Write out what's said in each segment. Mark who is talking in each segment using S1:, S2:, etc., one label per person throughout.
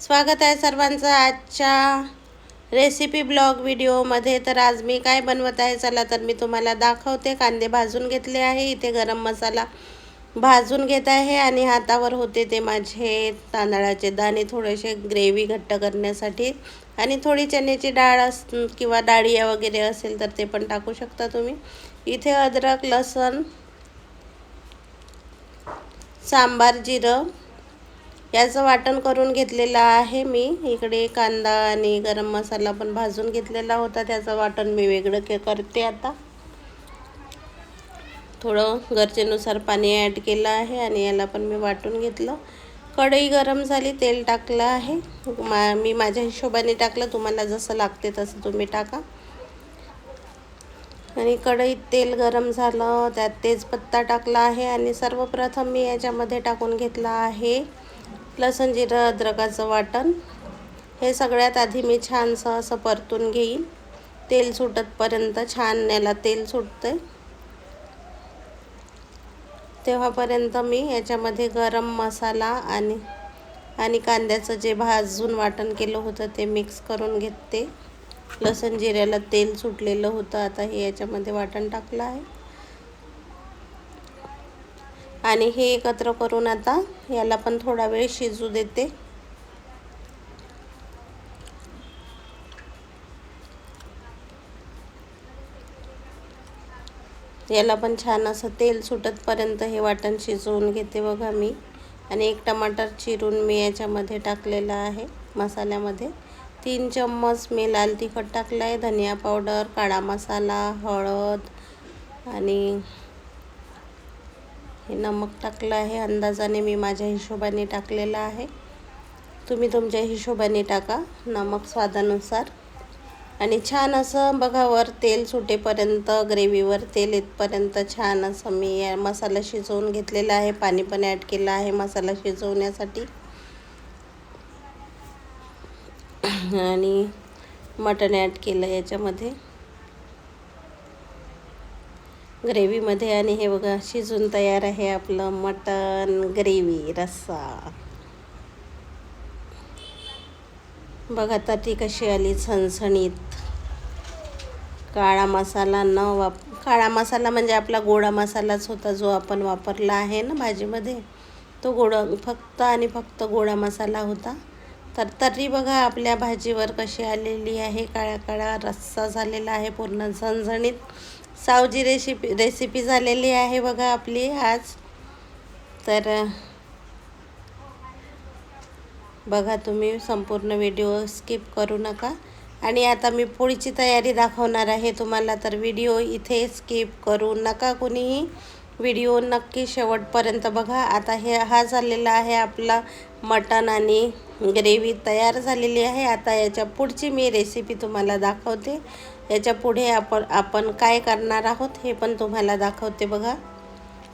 S1: स्वागत आहे सर्वांचं आजच्या रेसिपी ब्लॉग व्हिडिओमध्ये तर आज मी काय बनवत आहे? चला तर मी तुम्हाला दाखवते. कांदे भाजून घेतले आहे. इथे गरम मसाला भाजून घेत आहे आणि हातावर होते ते माझे तांदळाचे दाणे. थोडेसे ग्रेव्ही घट्ट करण्यासाठी आणि थोडी चण्याची डाळ अस किंवा डाळिया वगैरे असेल तर ते पण टाकू शकता तुम्ही. इथे अद्रक लसण सांबार जिरं याचं वाटण करून घेतलेलं आहे मी. इकडे कांदा आणि गरम मसाला पण भाजून घेतलेला होता. त्याचं वाटण मी वेगळं के करते आता. थोडं गरजेनुसार पाणी ॲड केलं आहे आणि याला पण मी वाटून घेतलं. कढई गरम झाली तेल टाकलं आहे. मा मी माझ्या हिशोबाने टाकलं. तुम्हाला जसं लागते तसं तुम्ही टाका. आणि कढईत तेल गरम झालं त्यात तेजपत्ता टाकला आहे. आणि सर्वप्रथम मी याच्यामध्ये टाकून घेतलं आहे. लसण जिरं अद्रकाचं वाटण. हे सगळ्यात आधी मी छानसं असं परतून घेईन. तेल सुटतपर्यंत छान याला तेल सुटते तेव्हापर्यंत मी याच्यामध्ये गरम मसाला आणि आणि कांद्याचं जे भाजून वाटण केलं होतं ते मिक्स करून घेते. लसण जिऱ्याला तेल सुटलेलं होतं. आता हे याच्यामध्ये वाटण टाकलं आहे. आणि हे एकत्र करून आता याला पण थोडा वेळ शिजू देते. याला पण छान असं तेल सुटतपर्यंत हे वाटण शिजवून घेते बघा मी. आणि एक टमाटर चिरून मी याच्यामध्ये टाकलेलं आहे मसाल्यामध्ये. तीन चम्मच मी लाल तिखट टाकलं आहे धनिया पावडर काळा मसाला हळद आणि हे नमक टाकलं आहे. अंदाजाने मी माझ्या हिशोबाने टाकलेलं आहे. तुम्ही तुमच्या हिशोबाने टाका नमक स्वादानुसार. आणि छान असं बघा वर तेल सुटेपर्यंत ग्रेव्हीवर तेल येतपर्यंत छान असं मी या मसाला शिजवून घेतलेला आहे. पाणी पण ॲड केलं आहे मसाला शिजवण्यासाठी. आणि मटण ॲड केलं याच्यामध्ये. ग्रेव्हीमध्ये आणि हे बघा शिजून तयार आहे आपलं मटन ग्रेव्ही रस्सा. बघा ताटी कशी आली झणझणीत. काळा मसाला न वाप काळा मसाला म्हणजे आपला गोडा मसालाच होता जो आपण वापरला आहे ना भाजीमध्ये. तो गोडा फक्त आणि फक्त गोडा मसाला होता. तर तरी बघा आपल्या भाजीवर कशी आलेली आहे काळ्या काळा रस्सा झालेला आहे पूर्ण झणझणीत. सावजी रेसिपी रेसिपी झालेली आहे बघा आपली आज. तर बघा तुम्ही संपूर्ण व्हिडिओ स्किप करू नका. आणि आता मी पोळीची तयारी दाखवणार आहे तुम्हाला तर व्हिडिओ इथे स्किप करू नका कोणीही. व्हिडिओ नक्की शेवटपर्यंत बघा. आता हे हा झालेला आहे आपला मटण आणि ग्रेव्ही तयार झालेली आहे. आता याच्या पुढची मी रेसिपी तुम्हाला दाखवते. याच्यापुढे आपण आपण काय करणार आहोत हे पण तुम्हाला दाखवते बघा.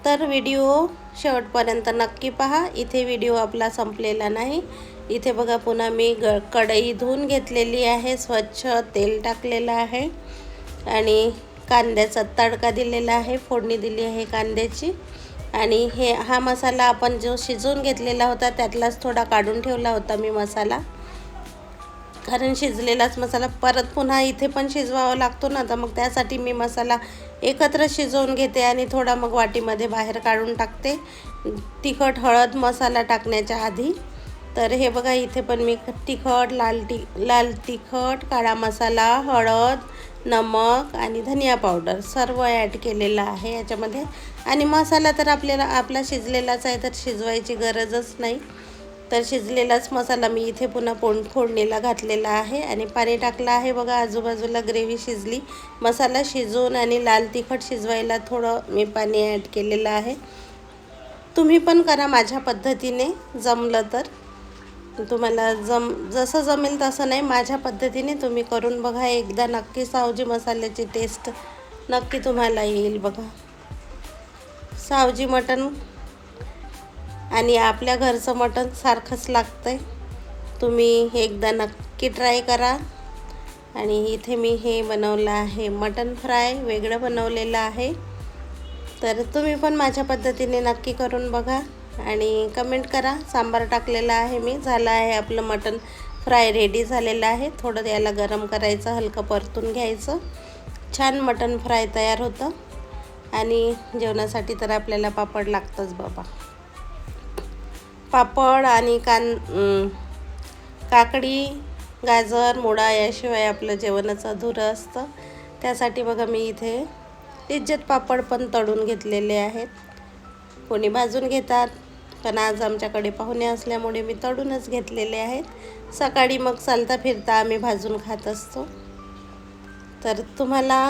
S1: तर व्हिडिओ शेवटपर्यंत नक्की पहा. इथे व्हिडिओ आपला संपलेला नाही. इथे बघा पुन्हा मी ग कढई धुवून घेतलेली आहे. स्वच्छ तेल टाकलेलं आहे. आणि कांद्याचा तडका दिलेला आहे. फोडणी दिली आहे कांद्याची. आणि हे हा मसाला आपण जो शिजवून घेतलेला होता त्यातलाच थोडा काढून ठेवला होता मी मसाला. कारण शिजलेलाच मसाला परत पुन्हा इथे पण शिजवावा लागतो ना तर मग त्यासाठी मी मसाला एकत्र शिजवून घेते आणि थोडा मग वाटीमध्ये बाहेर काढून टाकते. तिखट हळद मसाला टाकण्याच्या आधी. तर हे बघा इथे पण मी तिखट लाल ति लाल तिखट काळा मसाला हळद नमक आणि धनिया पावडर सर्व ॲड केलेलं आहे याच्यामध्ये. आणि मसाला तर आपल्याला आपला शिजलेलाच आहे तर शिजवायची गरजच नाही. तर शिजलेलाच मसाला मी इथे पुन्हा पोण फोडणीला घातलेला आहे आणि पाणी टाकलं आहे. बघा आजूबाजूला ग्रेव्ही शिजली. मसाला शिजवून आणि लाल तिखट शिजवायला थोडं मी पाणी ॲड केलेलं आहे. तुम्ही पण करा माझ्या पद्धतीने. जमलं तर. तुम्हाला जम जसं जमेल तसं नाही. माझ्या पद्धतीने तुम्ही करून बघा. एकदा नक्की सावजी मसाल्याची टेस्ट नक्की तुम्हाला येईल बघा. सावजी मटण आणि आपल्या घरचं मटण सारखंच लागतं आहे तुम्ही एकदा नक्की ट्राय करा. आणि इथे मी हे बनवलं आहे. मटण फ्राय वेगळं बनवलेलं आहे. तर तुम्ही पण माझ्या पद्धतीने नक्की करून बघा. आणि कमेंट करा. सांबार टाकलेला आहे मी. झालं आहे आपलं मटण फ्राय रेडी झालेलं आहे. थोडं याला गरम करायचं हलकं परतून घ्यायचं. छान मटण फ्राय तयार होतं. आणि जेवणासाठी तर आपल्याला पापड लागतंच बाबा. पापड आणि कान काकडी गाजर मुळा याशिवाय आपलं जेवणाचं अधुरं असतं. त्यासाठी बघा मी इथे इज्जत पापड पण तळून घेतलेले आहेत. कोणी भाजून घेतात पण आज आमच्याकडे पाहुणे असल्यामुळे मी तळूनच घेतलेले आहेत. सकाळी मग चालता फिरता आम्ही भाजून खात असतो. तर तुम्हाला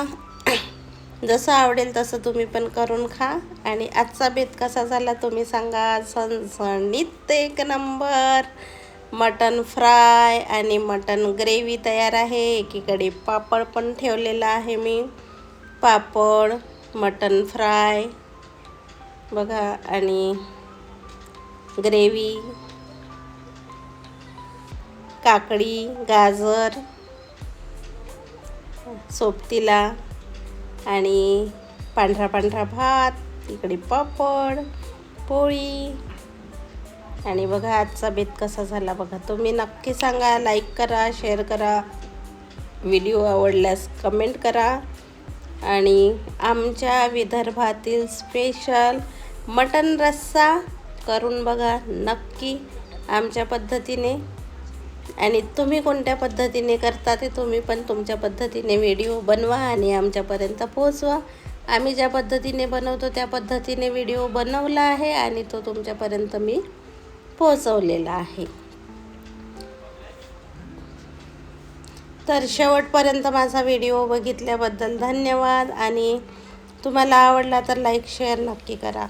S1: जसं आवडेल तसं तुम्ही पण करून खा. आणि आजचा बेत कसा झाला तुम्ही सांगा. सणसणीत एक नंबर. मटन फ्राय आणि मटन ग्रेव्ही तयार आहे. एकीकडे पापड पण ठेवलेला आहे मी. पापड मटन फ्राय बघा. आणि ग्रेव्ही काकडी गाजर सोबतीला आणि पांढरा पांढरा भात इकडे पापड पोळी. आणि बघा आजचा बेत कसा झाला बघा. तुम्ही नक्की सांगा लाईक करा शेअर करा. व्हिडिओ आवडल्यास कमेंट करा. आणि आमच्या विदर्भातील स्पेशल मटन रस्सा करून बघा नक्की आमच्या पद्धतीने. आणि तुम्ही कोणत्या पद्धतीने करता ते तुम्ही पण तुमच्या पद्धतीने व्हिडिओ बनवा आणि आमच्यापर्यंत पोहोचवा. आम्ही ज्या पद्धतीने बनवतो त्या पद्धतीने व्हिडिओ बनवला आहे आणि तो तुमच्यापर्यंत मी पोहोचवलेला आहे. तर शेवटपर्यंत माझा व्हिडिओ बघितल्याबद्दल धन्यवाद आणि तुम्हाला आवडला तर लाईक शेअर नक्की करा.